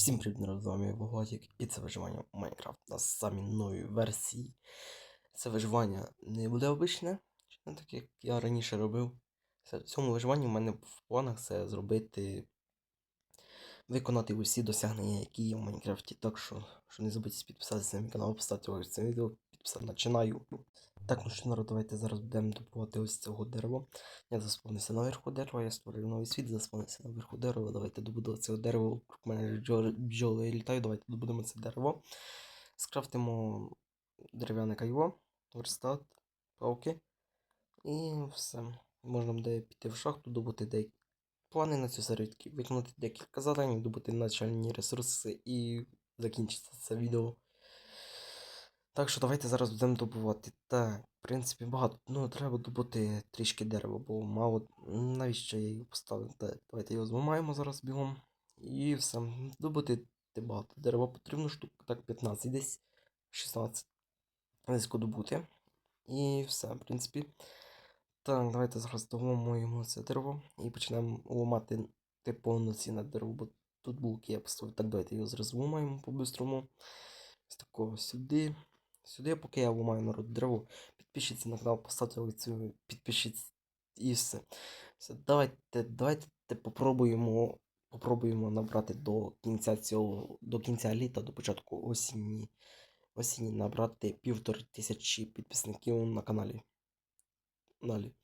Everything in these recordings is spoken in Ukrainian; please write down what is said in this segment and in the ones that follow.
Всім привіт, народ, з вами Владик, і це виживання Майнкрафт на самій новій версії. Це виживання не буде обичне, не так як я раніше робив. В цьому виживанні в мене в планах це зробити. Виконати усі досягнення, які є в Майнкрафті. Так що, що не забудьте підписатися на мій канал, поставити лайк цим відео, підписати починаю. Так, ну що народ, давайте зараз будемо добувати ось цього дерева. Я заспавнився наверху дерева, я створив новий світ, заспавнився наверху дерева. Давайте добудемо це дерево. Вокруг мене бджоли- літають, давайте добудемо це дерево. Скрафтимо дерев'яне кайво, верстат, палки. І все. Можна буде піти в шахту, добути деякі плани на цю такі, виконати декілька завдань, добути начальні ресурси і закінчиться це відео. Так що давайте зараз будемо добувати. Так, в принципі, багато. Ну, треба добути трішки дерева, бо мало. Навіщо я її поставив? Так, давайте його зламаємо зараз бігом. І все. Добути багато дерева потрібно штук, так 15 десь, 16. Десь добути. І все, в принципі. Так, давайте зараз доломуємо це дерево і почнемо ламати те повноцінне дерево, бо тут булки я поставив. Так, давайте його зараз зламаємо по-бистрому. З такого сюди. Сюди, поки я ламаю народ дерево, підпишіться на канал, поставте цю підпишіться і все. все. Давайте, давайте попробуємо, попробуємо набрати до кінця цього, до кінця літа, до початку осені, осені набрати півтори тисячі підписників на каналі. Далі.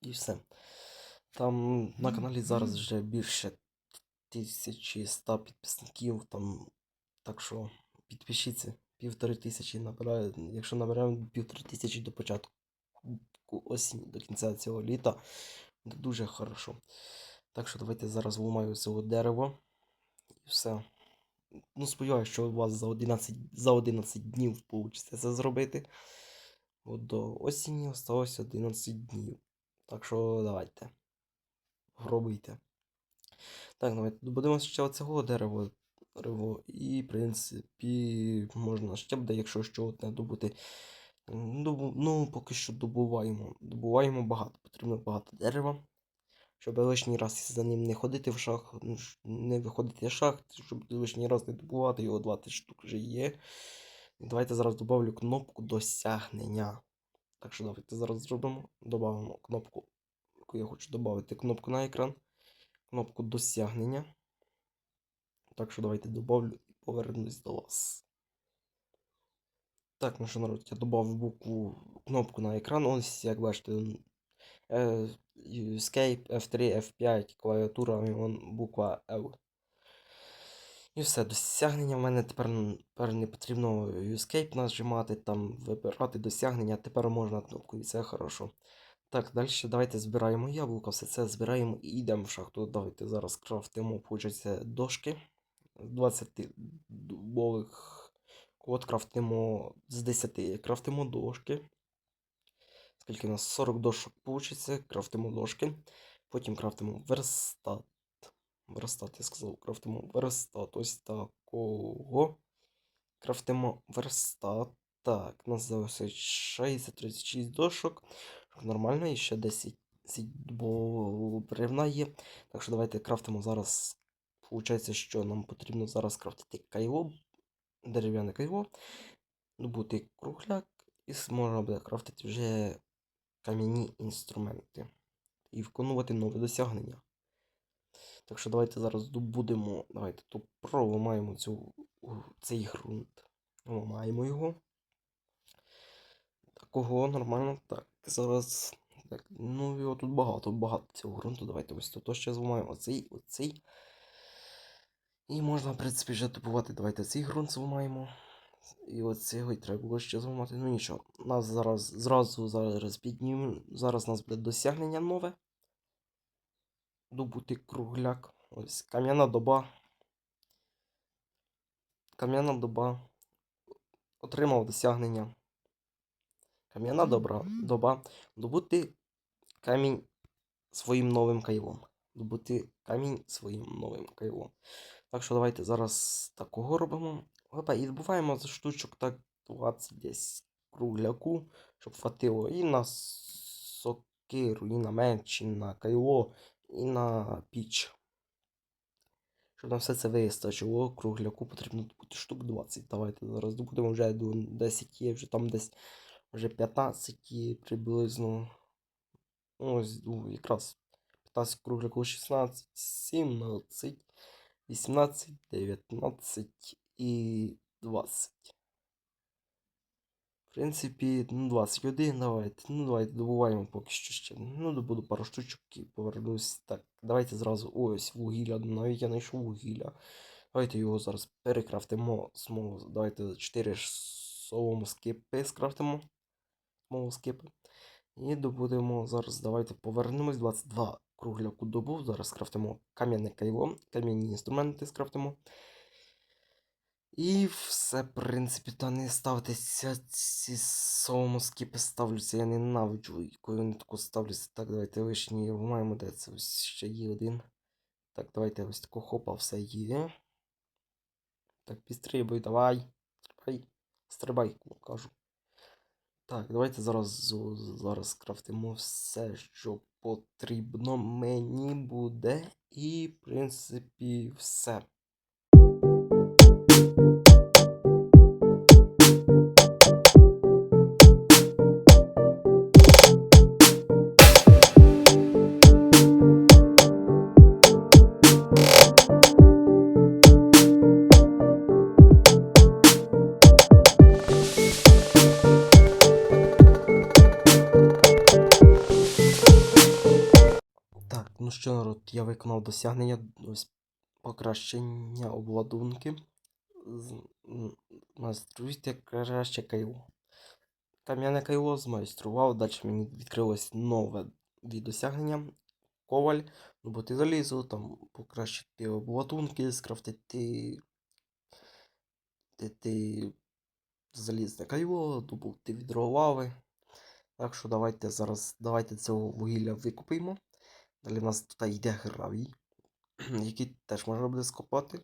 І все. Там на каналі зараз вже більше 1100 підписників. Там, так що підпишіться. Півтори тисячі набираю. Якщо наберемо півтори тисячі до початку осені, до кінця цього літа, буде дуже хорошо. Так що давайте зараз вламаю цього дерева. І все. Ну, сподіваюся, що у вас за 11, за 11 днів вийде це зробити. От до осені осталось 11 днів. Так що давайте. Пробуйте. Так, давайте добудемо ще оцього дерева. Дерево. І, в принципі, можна ще буде, якщо що одне добути. Ну, ну, поки що добуваємо. Добуваємо багато. Потрібно багато дерева. Щоб лишній раз за ним не ходити в шах, ну, не виходити з шахти, щоб лишній раз не добувати, його 20 штук вже є. Давайте зараз добавлю кнопку досягнення. Так що давайте зараз зробимо. Добавимо кнопку, яку я хочу додати кнопку на екран. Кнопку досягнення. Так що давайте добавлю і повернусь до вас. Так, ну що народ, я додав букву кнопку на екран. Ось, як бачите, е, Escape F3, F5, клавіатура, буква L. І все, досягнення в мене тепер, тепер не потрібно Escape нажимати, там вибирати досягнення, тепер можна кнопкою, і це хорошо. Так, далі давайте збираємо яблука, все це збираємо і йдемо в шахту. Давайте зараз крафтимо, получається, дошки. З 20 дубових код крафтимо з 10 крафтимо дошки. Скільки у нас 40 дошок получиться, крафтимо дошки. Потім крафтимо верстат. Верстат, я сказав, крафтимо верстат. Ось такого. Крафтимо верстат. Так, у нас залишилось 60 36 дошок. Нормально, і ще 10 бо бревна є. Так що давайте крафтимо зараз. Получається, що нам потрібно зараз крафтити кайло, дерев'яне кайло, добути кругляк, і можна буде крафтити вже кам'яні інструменти і виконувати нові досягнення. Так що давайте зараз добудемо, давайте тут проламаємо цей ґрунт. Ламаємо його. Такого нормально. Так, зараз. Так, ну його тут багато, багато цього ґрунту. Давайте ось тут ще зламаємо оцей, оцей. І можна, в принципі, вже добувати. Давайте цей ґрунт зламаємо. І оцього і треба було ще зламати. Ну нічого. Нас зараз зразу зараз піднімемо. Зараз у нас буде досягнення нове. Добути кругляк. Ось кам'яна доба. Кам'яна доба. Отримав досягнення. Кам'яна добра, доба. Добути камінь своїм новим кайлом. Добути камінь своїм новим кайлом. Так що давайте зараз такого робимо. Опа, і добуваємо за штучок так 20 десь кругляку, щоб хватило і на сокиру, і на меч, і на кайло, і на піч. Щоб на все це вистачило, кругляку потрібно бути штук 20. Давайте зараз добудемо вже до 10 є, вже там десь вже 15 є приблизно. Ось якраз 15 кругляку 16, 17, 18, 19 і 20. В принципі, ну 21 давайте. Ну давайте добуваємо поки що ще. Ну добуду пару штучок і повернусь. Так, давайте зразу ось вугілля. Навіть я знайшов вугілля. Давайте його зараз перекрафтимо. Смолу. Давайте 4 солому скипи скрафтимо. Смолу скипи. І добудемо зараз. Давайте повернемось. 22 кругляку добув. Зараз скрафтимо кам'яне кайло, кам'яні інструменти скрафтимо. І все, в принципі, та не ставтеся ці скіпи ставлюся. Я ненавиджу, коли вони тако ставляться. Так, давайте лишні маємо, де це ось ще є один. Так, давайте ось тако хопа, все є. Так, підстрибуй, давай. Стрибай. Стрибай, кажу. Так, давайте зараз, зараз крафтимо все, що потрібно мені буде. І, в принципі, все. Що, народ, я виконав досягнення ось покращення обладунки. Майструйте краще кайло. Кам'яне кайло змайстрував, далі мені відкрилось нове досягнення. Коваль, добути залізо, там покращити обладунки, скрафтити ти, ти, залізне кайло, добути відро лави. Так що давайте зараз давайте цього вугілля викупимо. Далі в нас тут йде гравій, який теж можна буде скопати.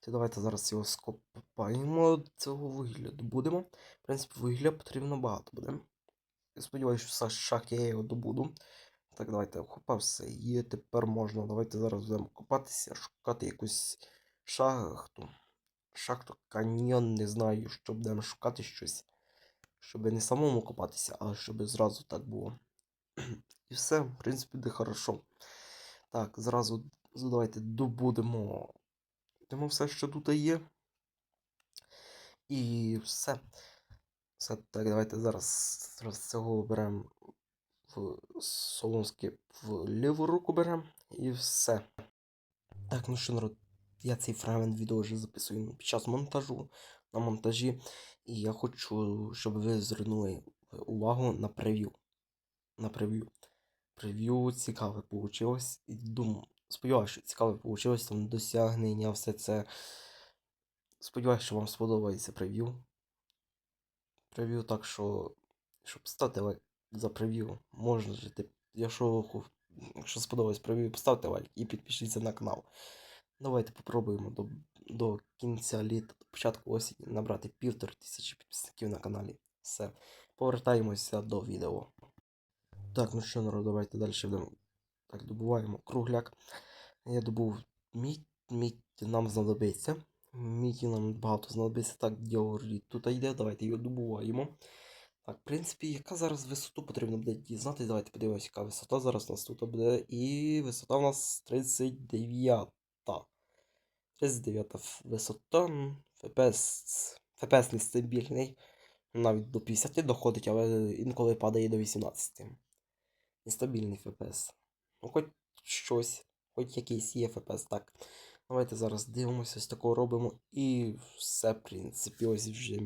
То давайте зараз його скопаємо, цього вугілля добудемо. В принципі, вугілля потрібно багато буде. Я сподіваюся, що шах я його добуду. Так, давайте все є. Тепер можна. Давайте зараз будемо копатися, шукати якусь шахту. Шахту, каньйон, не знаю, що будемо шукати щось. Щоб не самому копатися, а щоб зразу так було. І все, в принципі, буде хорошо. Так, зразу давайте добудемо Тому все, що тут є. І все. Все, так, давайте зараз, зараз цього беремо в солонське в ліву руку беремо і все. Так, ну що, народ, я цей фрагмент відео вже записую під час монтажу на монтажі. І я хочу, щоб ви звернули увагу на прев'ю. На прев'ю. Прев'ю цікаве вийшло. І думаю, сподіваюся, що цікаве вийшло, там досягнення, все це. Сподіваюся, що вам сподобається прев'ю. Прев'ю, так що, щоб ставте лайк за прев'ю, можна жити. Якщо, якщо сподобалось прев'ю, поставте лайк і підпишіться на канал. Давайте попробуємо до, до кінця літа, до початку осені набрати півтори тисячі підписників на каналі. Все. Повертаємося до відео. Так, ну що, народ, давайте далі будемо. Так, добуваємо кругляк. Я добув мідь, мідь нам знадобиться. Міді нам багато знадобиться. Так, діоріт тут йде, давайте його добуваємо. Так, в принципі, яка зараз висоту потрібно буде дізнатися. Давайте подивимося, яка висота зараз у нас тут буде. І висота у нас 39. 39 висота. FPS. FPS нестабільний. Навіть до 50 доходить, але інколи падає до 18. Нестабільний FPS. Ну, хоч щось, хоч якийсь є FPS, так. Давайте зараз дивимося, ось такого робимо. І все, в принципі, ось вже.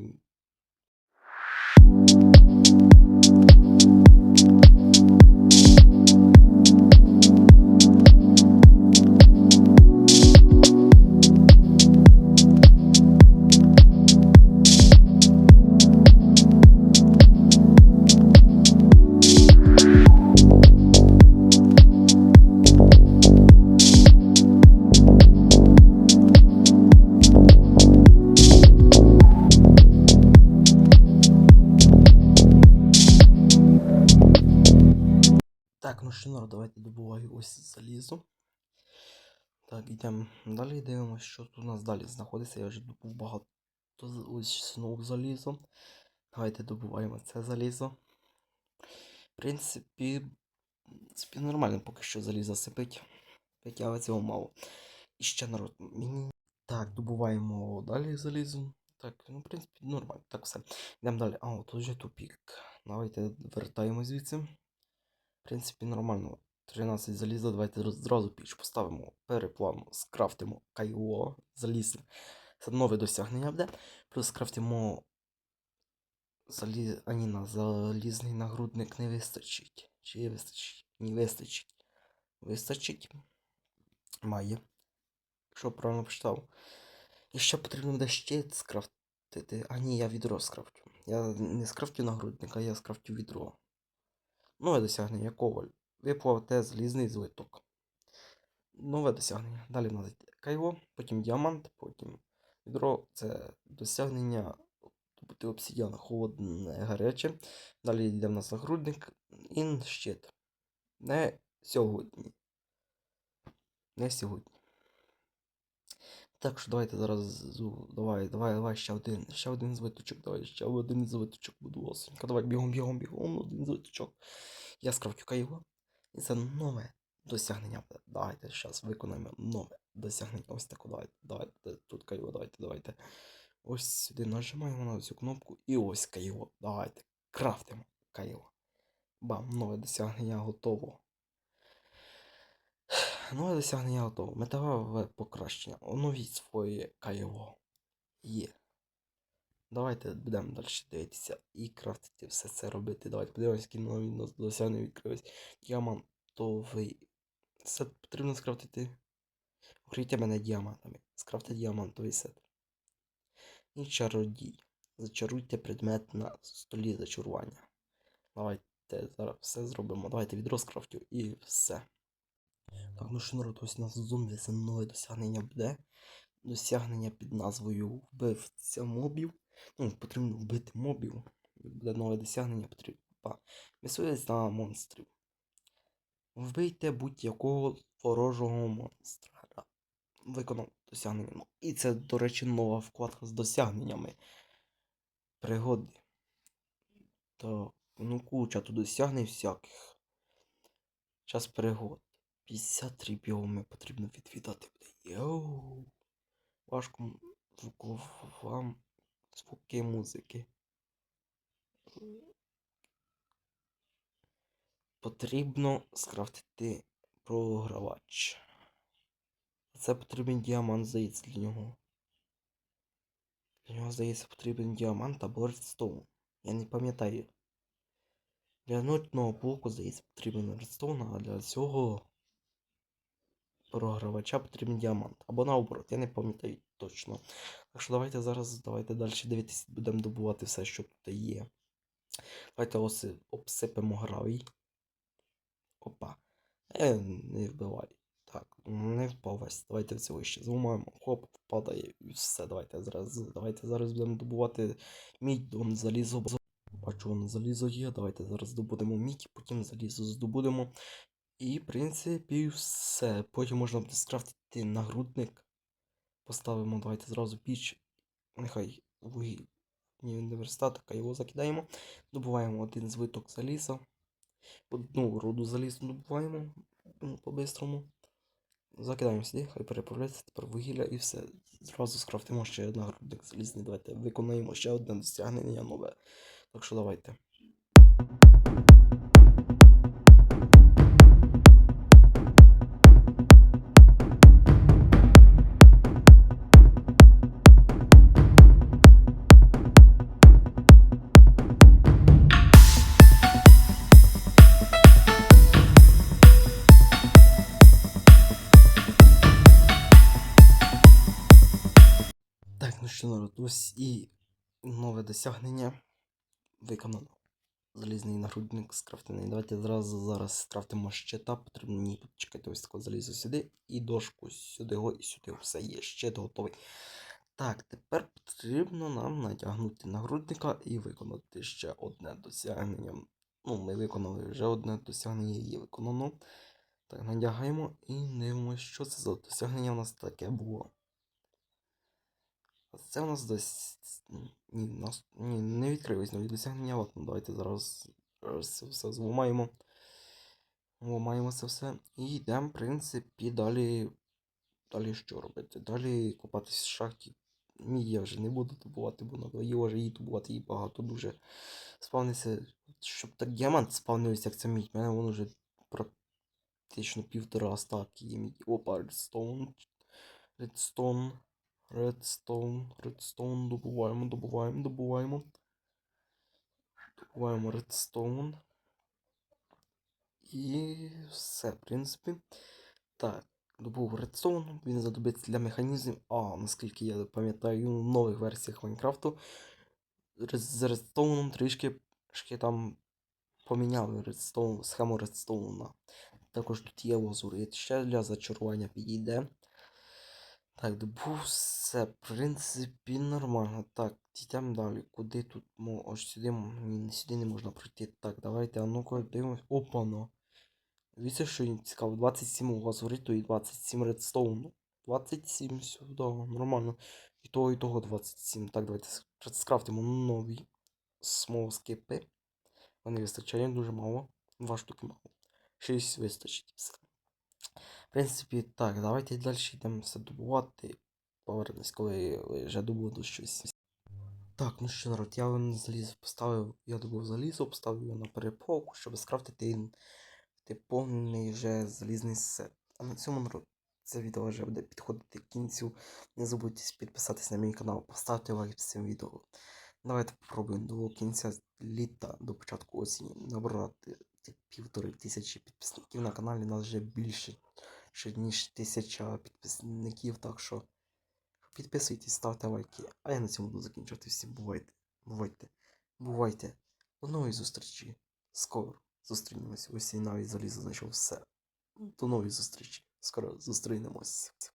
Давайте добуваю ось залізо. Так, йдемо далі, дивимося, що тут у нас далі знаходиться. Я вже добув багато ось знову залізо. Давайте добуваємо це залізо. В принципі, в нормально поки що залізо сипить. Але цього мало. І ще народ. Мені. Так, добуваємо далі залізо. Так, ну, в принципі, нормально. Так, все. Йдемо далі. А, тут вже тупік. Давайте вертаємо звідси. В принципі, нормально. 13 заліза, давайте зразу піч поставимо, переплавимо, скрафтимо кайло залізне. Це нове досягнення буде. Плюс скрафтимо залі... а ні, на залізний нагрудник не вистачить. Чи вистачить? Ні, вистачить. Вистачить. Має. Якщо правильно почитав. І ще потрібно буде щит скрафтити. А ні, я відро скрафтю. Я не скрафтю нагрудник, а я скрафтю відро. Нове досягнення коваль. Виплавте залізний злиток. Нове досягнення. Далі в нас йде кайло, потім діамант, потім відро. Це досягнення добути обсідіан холодне гаряче. Далі йде в нас нагрудник і щит. Не сьогодні. Не сьогодні. Так що давайте зараз. Давай, давай, давай, ще один. Ще один звиточок. Давай, ще один звиточок буду осенька. Давай, бігом, бігом, бігом, один звиточок. Я скрафтю кайло. І це нове досягнення. Давайте зараз виконаємо нове досягнення. Ось таке. Давайте, давайте. Тут кайло, давайте, давайте. Ось сюди нажимаємо на цю кнопку. І ось кайло. Давайте. Крафтимо кайло. Бам, нове досягнення готово. Нове досягнення готово. Металеве покращення. Оновіть своє кайло. Є. Давайте будемо далі дивитися і крафтити все це робити. Давайте подивимось, які нові досягнення відкрились. Діамантовий. Все потрібно скрафтити. Укрийте мене діамантами. Скрафти діамантовий сет. І чародій. Зачаруйте предмет на столі зачарування. Давайте зараз все зробимо. Давайте відро скрафтю і все. Так, ну що народ, ось у нас зомбі це нове досягнення буде. Досягнення під назвою Вбивця мобів. Ну, потрібно вбити мобів. Буде нове досягнення потрібно. Мисливець на монстрів. Вбийте будь-якого ворожого монстра. Виконав досягнення. Ну, і це, до речі, нова вкладка з досягненнями. Пригоди. Так, ну куча тут досягнень всяких. Час пригод. 53 біоми потрібно відвідати буде. Йоу. Важко вам звуки музики. Потрібно скрафтити програвач. Це потрібен діамант, здається, для нього. Для нього, здається, потрібен діамант або редстоун. Я не пам'ятаю. Для нотного блоку, здається, потрібен редстоун, а для цього програвача потрібен діамант. Або наоборот, я не пам'ятаю точно. Так що давайте зараз давайте далі дивитися, будемо добувати все, що тут є. Давайте оси, обсипемо гравій. Опа. Е, не вбивай. Так, не впав весь. Давайте все вище зламаємо. Хоп, впадає і все. Давайте зараз. Давайте зараз будемо добувати мідь, дом залізо. Бачу, воно залізо є. Давайте зараз добудемо мідь, потім залізо здобудемо. І, в принципі, все. Потім можна буде скрафтити нагрудник. Поставимо, давайте зразу піч. Нехай вугіль. Ні, а його закидаємо. Добуваємо один звиток заліза. Одну руду залізу добуваємо ну, по-бистрому. Закидаємо сюди, хай переправляється тепер вугілля і все. Зразу скрафтимо ще один нагрудник залізний. Давайте виконаємо ще одне досягнення нове. Так що давайте. Ось і нове досягнення виконано. Залізний нагрудник скрафтений. Давайте зразу зараз скрафтимо щита. Потрібно ні, чекайте ось таке залізо сюди і дошку сюди го, і сюди все є. Щит готовий. Так, тепер потрібно нам натягнути нагрудника і виконати ще одне досягнення. Ну, ми виконали вже одне досягнення є виконано. Так, надягаємо і дивимося, що це за досягнення у нас таке було. Це у нас дос... Ні, нас... Ні, не відкрились нові досягнення. От, ну, давайте зараз, зараз це все зламаємо. Ламаємо це все. І йдемо, в принципі, далі. Далі що робити? Далі копатись в шахті. Мій я вже не буду добувати, бо надоїло вже її добувати її багато дуже. Спавниться, щоб так діамант спавнився, як це мідь. У мене воно вже практично півтора стаки є мідь. Опа, редстоун. Редстоун. Редстоун. Редстоун. Добуваємо, добуваємо, добуваємо. Добуваємо редстоун. І все, в принципі. Так, добув редстоун, він знадобиться для механізмів. А, наскільки я пам'ятаю, в нових версіях Майнкрафту з редстоуном трішки там поміняли редстоун, схему редстоуна. Також тут є лазурит, ще для зачарування підійде. Так, добув все, в принципі, нормально. Так, йдемо далі. Куди тут? Мо, аж сюди, ні, сюди не можна пройти. Так, давайте, а ну-ка дивимось. Опа-на. Дивіться, що їм цікаво. 27 у лазуриту і 27 редстоуну. 27 сюди, нормально. І того, і того 27. Так, давайте скрафтимо нові смолскипи. Вони вистачає дуже мало. Два штуки мало. 6 вистачить. В принципі, так, давайте далі йдемо все добувати. Повернусь, коли вже добуду щось. Так, ну що, народ, я вам заліз поставив, я добув залізо, поставив його на переполку, щоб скрафтити повний вже залізний сет. А на цьому народ, це відео вже буде підходити к кінцю. Не забудьте підписатись на мій канал, поставте лайк під цим відео. Давайте попробуємо до кінця літа, до початку осені набрати півтори тисячі підписників на каналі. Нас вже більше ще ніж тисяча підписників, так що підписуйтесь, ставте лайки. А я на цьому буду закінчувати. всі. бувайте, бувайте, бувайте. До нової зустрічі. Скоро зустрінемось. Ось і навіть залізо знайшов все. До нової зустрічі. Скоро зустрінемось.